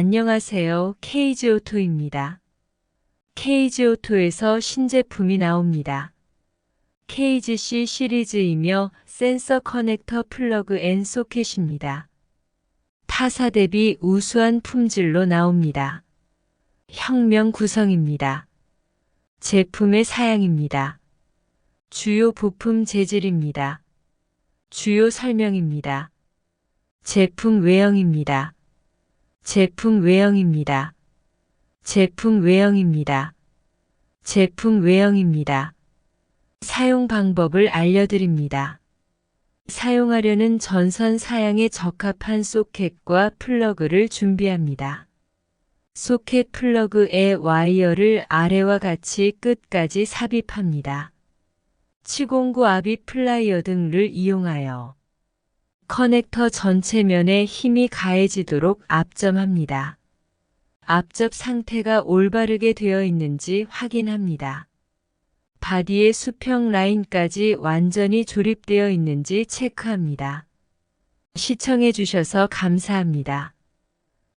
안녕하세요. 케이지 오토입니다. 케이지 오토에서 신제품이 나옵니다. KGC 시리즈이며 센서 커넥터 플러그 앤 소켓입니다. 타사 대비 우수한 품질로 나옵니다. 혁명 구성입니다. 제품의 사양입니다. 주요 부품 재질입니다. 주요 설명입니다. 제품 외형입니다. 제품 외형입니다. 제품 외형입니다. 제품 외형입니다. 사용 방법을 알려드립니다. 사용하려는 전선 사양에 적합한 소켓과 플러그를 준비합니다. 소켓 플러그에 와이어를 아래와 같이 끝까지 삽입합니다. 치공구 압입 플라이어 등을 이용하여 커넥터 전체 면에 힘이 가해지도록 압점합니다. 압접 상태가 올바르게 되어 있는지 확인합니다. 바디의 수평 라인까지 완전히 조립되어 있는지 체크합니다. 시청해 주셔서 감사합니다.